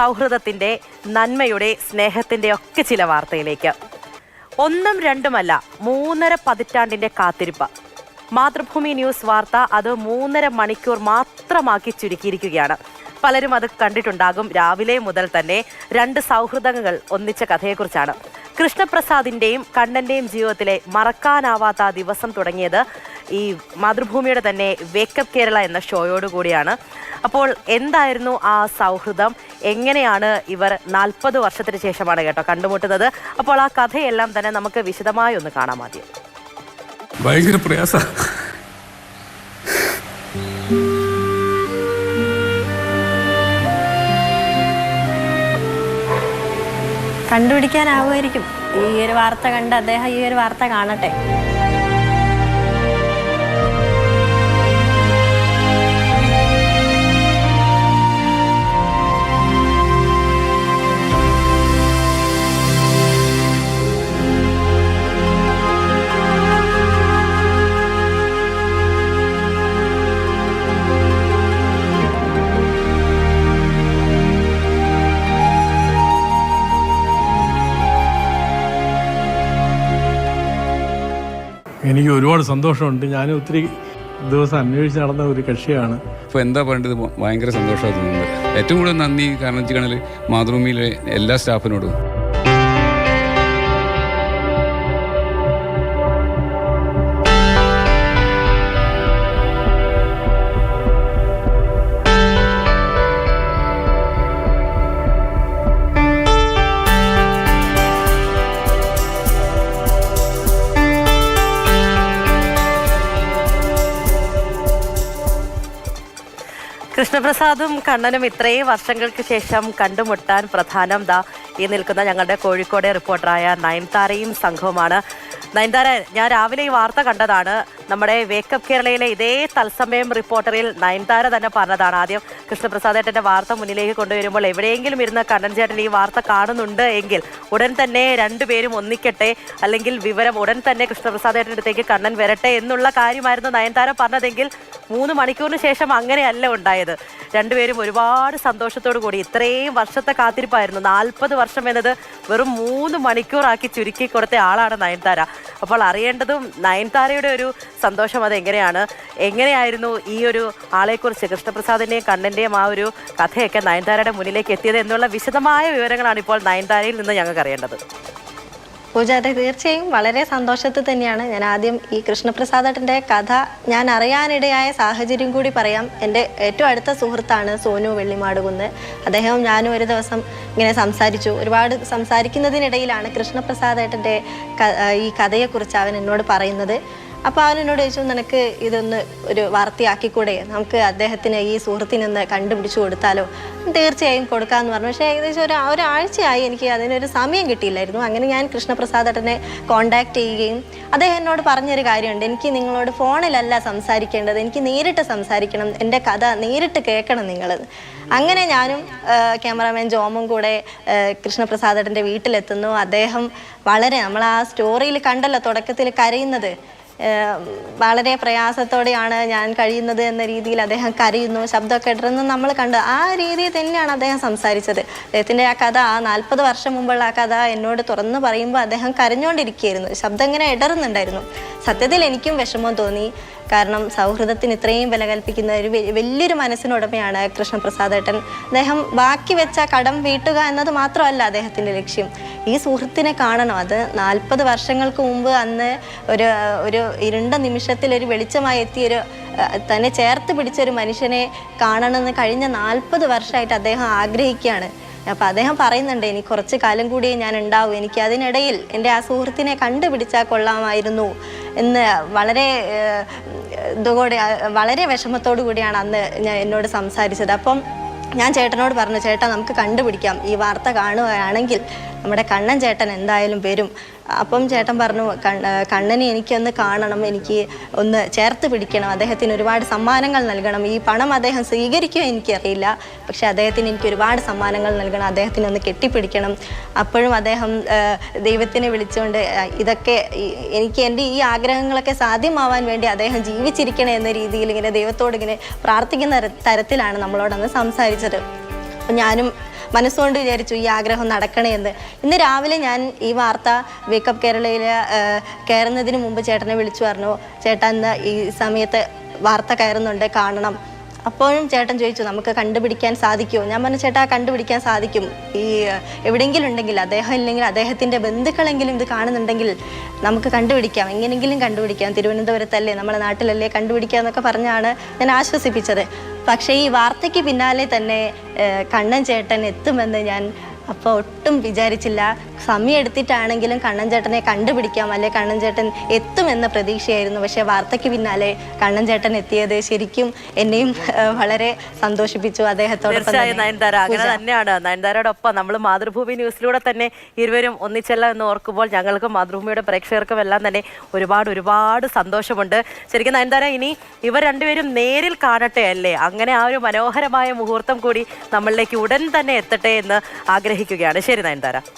സൗഹൃദത്തിന്റെ നന്മയുടെ സ്നേഹത്തിന്റെ ഒക്കെ ചില വാർത്തയിലേക്ക്. ഒന്നും രണ്ടുമല്ല മൂന്നര പതിറ്റാണ്ടിന്റെ കാത്തിരിപ്പ്. മാതൃഭൂമി ന്യൂസ് വാർത്ത അത് മൂന്നര മണിക്കൂർ മാത്രമാക്കി ചുരുക്കിയിരിക്കുകയാണ്. പലരും അത് കണ്ടിട്ടുണ്ടാകും. രാവിലെ മുതൽ തന്നെ രണ്ട് സൗഹൃദങ്ങൾ ഒന്നിച്ച കഥയെക്കുറിച്ചാണ്. കൃഷ്ണപ്രസാദിന്റെയും കണ്ണന്റെയും ജീവിതത്തിലെ മറക്കാനാവാത്ത ദിവസം തുടങ്ങിയത് ഈ മാതൃഭൂമിയുടെ തന്നെ വേക്കപ്പ് കേരള എന്ന ഷോയോട് കൂടിയാണ്. അപ്പോൾ എന്തായിരുന്നു ആ സൗഹൃദം? എങ്ങനെയാണ് ഇവർ നാൽപ്പത് വർഷത്തിന് ശേഷമാണ് കേട്ടോ കണ്ടുമുട്ടുന്നത്? അപ്പോൾ ആ കഥയെല്ലാം തന്നെ നമുക്ക് വിശദമായി ഒന്ന് കാണാം ആദ്യം. ഭയങ്കര പ്രയാസ. കണ്ടുപിടിക്കാനാവുമായിരിക്കും ഈ ഒരു വാർത്ത കണ്ട് അദ്ദേഹം ഈ ഒരു വാർത്ത കാണട്ടെ. എനിക്ക് ഒരുപാട് സന്തോഷമുണ്ട്. ഞാൻ ഒത്തിരി ദിവസം അന്വേഷിച്ച് നടന്ന ഒരു കക്ഷിയാണ്. ഇപ്പോൾ എന്താ പറയേണ്ടത്? ഭയങ്കര സന്തോഷമാണ് ഏറ്റവും കൂടുതൽ നന്ദി കാരണം വെച്ചാൽ മാതൃഭൂമിയിലെ എല്ലാ സ്റ്റാഫിനോടും. കൃഷ്ണപ്രസാദും കണ്ണനും ഇത്രയും വർഷങ്ങൾക്ക് ശേഷം കണ്ടുമുട്ടാൻ പ്രധാനം ദാ ഈ നിൽക്കുന്ന ഞങ്ങളുടെ കോഴിക്കോട് റിപ്പോർട്ടറായ നയൻതാരയും സംഘവുമാണ്. നയൻതാര ഞാൻ രാവിലെ ഈ വാർത്ത കണ്ടതാണ്. നമ്മുടെ വേക്കപ്പ് കേരളയിലെ ഇതേ തത്സമയം റിപ്പോർട്ടറിൽ നയൻതാര തന്നെ പറഞ്ഞതാണ്. ആദ്യം കൃഷ്ണപ്രസാദ് ഏട്ടന്റെ വാർത്ത മുന്നിലേക്ക് കൊണ്ടുവരുമ്പോൾ എവിടെയെങ്കിലും ഇരുന്ന കണ്ണൻ ചേട്ടൻ ഈ വാർത്ത കാണുന്നുണ്ട് എങ്കിൽ ഉടൻ തന്നെ രണ്ടുപേരും ഒന്നിക്കട്ടെ. അല്ലെങ്കിൽ വിവരം ഉടൻ തന്നെ കൃഷ്ണപ്രസാദ് ഏട്ടന്റെ അടുത്തേക്ക് കണ്ണൻ വരട്ടെ എന്നുള്ള കാര്യമായിരുന്നു നയൻതാര പറഞ്ഞതെങ്കിൽ മൂന്ന് മണിക്കൂറിന് ശേഷം അങ്ങനെയല്ല ഉണ്ടായത്. രണ്ടുപേരും ഒരുപാട് സന്തോഷത്തോടു കൂടി ഇത്രയും വർഷത്തെ കാത്തിരിപ്പായിരുന്നു. നാൽപ്പത് വർഷം എന്നത് വെറും മൂന്ന് മണിക്കൂറാക്കി ചുരുക്കി കൊടുത്ത ആളാണ് നയൻതാര. അപ്പോൾ അറിയേണ്ടതും നയൻതാരയുടെ ഒരു സന്തോഷം അത് എങ്ങനെയാണ് എങ്ങനെയായിരുന്നു ഈ ഒരു ആളെക്കുറിച്ച് കൃഷ്ണപ്രസാദിന്റെയും കണ്ണന്റെയും ആ ഒരു കഥയൊക്കെ നയൻതാരയുടെ മുന്നിലേക്ക് എത്തിയത് എന്നുള്ള വിശദമായ വിവരങ്ങളാണ് ഇപ്പോൾ നയൻതാരയിൽ നിന്ന് ഞങ്ങൾക്ക് അറിയേണ്ടത് പൂജ അതെ തീർച്ചയായും വളരെ സന്തോഷത്തിൽ തന്നെയാണ് ഞാൻ ആദ്യം ഈ കൃഷ്ണപ്രസാദേട്ടന്റെ കഥ ഞാൻ അറിയാനിടയായ സാഹചര്യം കൂടി പറയാം. എന്റെ ഏറ്റവും അടുത്ത സുഹൃത്താണ് സോനു വെള്ളിമാടുകുന്ന്. അദ്ദേഹവും ഞാനും ഒരു ദിവസം ഇങ്ങനെ സംസാരിച്ചു. ഒരുപാട് സംസാരിക്കുന്നതിനിടയിലാണ് കൃഷ്ണപ്രസാദേട്ടന്റെ ഈ കഥയെക്കുറിച്ച് അവൻ എന്നോട് പറയുന്നത്. അപ്പോൾ അവൻ എന്നോട് ചോദിച്ചു നിനക്ക് ഇതൊന്ന് ഒരു വാർത്തയാക്കിക്കൂടെ? നമുക്ക് അദ്ദേഹത്തിന് ഈ സുഹൃത്തിനൊന്ന് കണ്ടുപിടിച്ചു കൊടുത്താലോ? തീർച്ചയായും കൊടുക്കാമെന്ന് പറഞ്ഞു. പക്ഷേ ഏകദേശം ഒരു ഒരാഴ്ചയായി എനിക്ക് അതിനൊരു സമയം കിട്ടിയില്ലായിരുന്നു. അങ്ങനെ ഞാൻ കൃഷ്ണപ്രസാദേട്ടനെ കോണ്ടാക്ട് ചെയ്യുകയും അദ്ദേഹം എന്നോട് പറഞ്ഞൊരു കാര്യമുണ്ട്. എനിക്ക് നിങ്ങളോട് ഫോണിലല്ല സംസാരിക്കേണ്ടത്. എനിക്ക് നേരിട്ട് സംസാരിക്കണം. എന്റെ കഥ നേരിട്ട് കേൾക്കണം നിങ്ങൾ അങ്ങനെ ഞാനും ക്യാമറാമാൻ ജോമും കൂടെ കൃഷ്ണപ്രസാദേട്ടന്റെ വീട്ടിലെത്തുന്നു. അദ്ദേഹം വളരെ നമ്മൾ ആ സ്റ്റോറിയിൽ കണ്ടല്ലോ തുടക്കത്തിൽ കരയുന്നത്. വളരെ പ്രയാസത്തോടെയാണ് ഞാൻ കഴിയുന്നത് എന്ന രീതിയിൽ അദ്ദേഹം കരയുന്നു. ശബ്ദമൊക്കെ ഇടുന്നു നമ്മൾ കണ്ടു ആ രീതിയിൽ തന്നെയാണ് അദ്ദേഹം സംസാരിച്ചത്. അദ്ദേഹത്തിന്റെ ആ കഥ ആ നാൽപ്പത് വർഷം മുമ്പുള്ള ആ കഥ എന്നോട് തുറന്നു പറയുമ്പോൾ അദ്ദേഹം കരഞ്ഞുകൊണ്ടിരിക്കുകയായിരുന്നു. ശബ്ദം ഇങ്ങനെ ഇടറുന്നുണ്ടായിരുന്നു. സത്യത്തിൽ എനിക്കും വിഷമം തോന്നി. കാരണം സൗഹൃദത്തിന് ഇത്രയും വില കൽപ്പിക്കുന്ന ഒരു വലിയൊരു മനസ്സിനുടമയാണ് കൃഷ്ണപ്രസാദ് ഏട്ടൻ അദ്ദേഹം ബാക്കി വെച്ച കടം വീട്ടുക എന്നത് മാത്രമല്ല അദ്ദേഹത്തിന്റെ ലക്ഷ്യം. ഈ സുഹൃത്തിനെ കാണണം. അത് നാൽപ്പത് വർഷങ്ങൾക്ക് മുമ്പ് അന്ന് ഒരു ഒരു ഇരുണ്ട നിമിഷത്തിൽ ഒരു വെളിച്ചമായി എത്തിയൊരു തന്നെ ചേർത്ത് പിടിച്ച ഒരു മനുഷ്യനെ കാണണമെന്ന് കഴിഞ്ഞ നാൽപ്പത് വർഷമായിട്ട് അദ്ദേഹം ആഗ്രഹിക്കുകയാണ്. അപ്പം അദ്ദേഹം പറയുന്നുണ്ട് എനിക്ക് കുറച്ച് കാലം കൂടിയേ ഞാൻ ഉണ്ടാവും. എനിക്ക് അതിനിടയിൽ എന്റെ ആ സുഹൃത്തിനെ കണ്ടുപിടിച്ചാൽ കൊള്ളാമായിരുന്നു എന്ന് വളരെ ഇതുകൂടെ വളരെ വിഷമത്തോടു കൂടിയാണ് അന്ന് ഞാൻ എന്നോട് സംസാരിച്ചത്. അപ്പം ഞാൻ ചേട്ടനോട് പറഞ്ഞു ചേട്ടാ നമുക്ക് കണ്ടുപിടിക്കാം. ഈ വാർത്ത കാണുകയാണെങ്കിൽ നമ്മുടെ കണ്ണൻ ചേട്ടൻ എന്തായാലും വരും. അപ്പം ചേട്ടൻ പറഞ്ഞു "കണ്ണ- കണ്ണനെ എനിക്കൊന്ന് കാണണം എനിക്ക് ഒന്ന് ചേർത്ത് പിടിക്കണം അദ്ദേഹത്തിന് ഒരുപാട് സമ്മാനങ്ങൾ നൽകണം. ഈ പണം അദ്ദേഹം സ്വീകരിക്കുമോ എനിക്കറിയില്ല. പക്ഷെ അദ്ദേഹത്തിന് എനിക്ക് ഒരുപാട് സമ്മാനങ്ങൾ നൽകണം അദ്ദേഹത്തിന് ഒന്ന് കെട്ടിപ്പിടിക്കണം. അപ്പോഴും അദ്ദേഹം ദൈവത്തിനെ വിളിച്ചുകൊണ്ട് ഇതൊക്കെ എനിക്ക് എന്റെ ഈ ആഗ്രഹങ്ങളൊക്കെ സാധ്യമാവാൻ വേണ്ടി അദ്ദേഹം ജീവിച്ചിരിക്കണേ എന്ന രീതിയിൽ ഇങ്ങനെ ദൈവത്തോട് ഇങ്ങനെ പ്രാർത്ഥിക്കുന്ന തരത്തിലാണ് നമ്മളോടന്ന് സംസാരിച്ചത്. അപ്പം ഞാനും മനസ്സുകൊണ്ട് വിചാരിച്ചു ഈ ആഗ്രഹം നടക്കണേ എന്ന്. ഇന്ന് രാവിലെ ഞാൻ ഈ വാർത്ത വേക്കപ്പ് കേരളയിൽ കയറുന്നതിന് മുമ്പ് ചേട്ടനെ വിളിച്ചു പറഞ്ഞു ചേട്ടാ ഇന്ന് ഈ സമയത്ത് വാർത്ത കയറുന്നുണ്ട് കാണണം. അപ്പോഴും ചേട്ടൻ ചോദിച്ചു നമുക്ക് കണ്ടുപിടിക്കാൻ സാധിക്കുമോ? ഞാൻ പറഞ്ഞു ചേട്ടാ കണ്ടുപിടിക്കാൻ സാധിക്കും. ഈ എവിടെയെങ്കിലും ഉണ്ടെങ്കിൽ അദ്ദേഹം ഇല്ലെങ്കിൽ അദ്ദേഹത്തിന്റെ ബന്ധുക്കളെങ്കിലും ഇത് കാണുന്നുണ്ടെങ്കിൽ നമുക്ക് കണ്ടുപിടിക്കാം. എങ്ങനെയെങ്കിലും കണ്ടുപിടിക്കാം. തിരുവനന്തപുരത്തല്ലേ നമ്മുടെ നാട്ടിലല്ലേ കണ്ടുപിടിക്കാം എന്നൊക്കെ പറഞ്ഞാണ് ഞാൻ ആശ്വസിപ്പിച്ചത്. പക്ഷേ ഈ വാർത്തയ്ക്ക് പിന്നാലെ തന്നെ കണ്ണൻ ചേട്ടൻ എത്തുമെന്ന് ഞാൻ അപ്പോൾ ഒട്ടും വിചാരിച്ചില്ല. സമയം എടുത്തിട്ടാണെങ്കിലും കണ്ണൻ ചേട്ടനെ കണ്ടുപിടിക്കാം അല്ലെ കണ്ണൻ ചേട്ടൻ എത്തുമെന്ന പ്രതീക്ഷയായിരുന്നു. പക്ഷേ വാർത്തയ്ക്ക് പിന്നാലെ കണ്ണൻ ചേട്ടൻ എത്തിയത് ശരിക്കും എന്നെയും വളരെ സന്തോഷിപ്പിച്ചു അദ്ദേഹത്തോടൊപ്പം. നയൻതാര. അങ്ങനെ തന്നെയാണ്. നയൻതാരയോടൊപ്പം നമ്മൾ മാതൃഭൂമി ന്യൂസിലൂടെ തന്നെ ഇരുവരും ഒന്നിച്ചല്ല എന്ന് ഓർക്കുമ്പോൾ ഞങ്ങൾക്കും മാതൃഭൂമിയുടെ പ്രേക്ഷകർക്കും എല്ലാം തന്നെ ഒരുപാട് ഒരുപാട് സന്തോഷമുണ്ട്. ശരിക്കും നയൻതാര ഇനി ഇവർ രണ്ടുപേരും നേരിൽ കാണട്ടെ അല്ലേ? അങ്ങനെ ആ ഒരു മനോഹരമായ മുഹൂർത്തം കൂടി നമ്മളിലേക്ക് ഉടൻ തന്നെ എത്തട്ടെ എന്ന് ആഗ്രഹിക്കുകയാണ്. ശരി നയൻതാര.